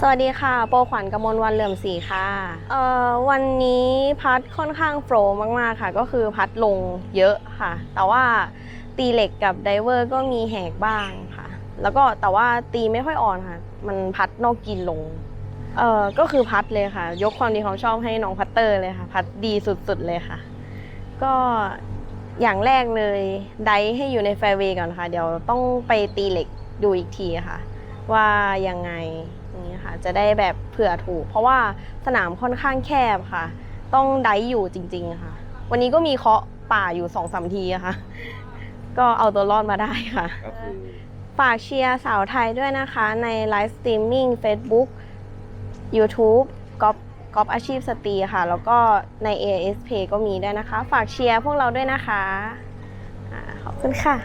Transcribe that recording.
สวัสดีค่ะ โปรขวัญกมลวันเหลื่อมศรีค่ะเอ่อวันนี้พัดค่อนข้างโฟลว์มาก ๆ ค่ะ ก็คือพัดลงเยอะค่ะ แต่ว่าตีเหล็กกับไดเวอร์ก็มีแหกบ้างค่ะ แล้วก็แต่ว่าตีไม่ค่อยอ่อนค่ะ มันพัดนอกกินลง เอ่อก็คือพัดเลยค่ะ ยกความดีความชอบให้น้องพัตเตอร์เลยค่ะ พัดดีสุด ๆ เลยค่ะ ก็อย่างแรกเลยไดให้อยู่ในแฟร์เวย์ก่อนค่ะ เดี๋ยวต้องไปตีเหล็กดูอีกทีค่ะ ว่ายังไงอย่างนี้ค่ะจะได้แบบเผื่อถูก เพราะว่าสนามค่อนข้างแคบค่ะ ต้องไดอยู่จริง ๆ ค่ะ วันนี้ก็มีเคาะป่าอยู่สองสามทีอะค่ะ ก็เอาตัวรอดมาได้ค่ะก็คือฝากเชียร์สาวไทยด้วยนะคะ ในไลฟ์สตรีมมิ่ง Facebook YouTube ก๊อปก๊อปอาชีพสตรีค่ะ แล้วก็ใน AIS Pay ก็มีด้วยนะคะ ฝากเชียร์พวกเราด้วยนะคะอาขอบคุณค่ะ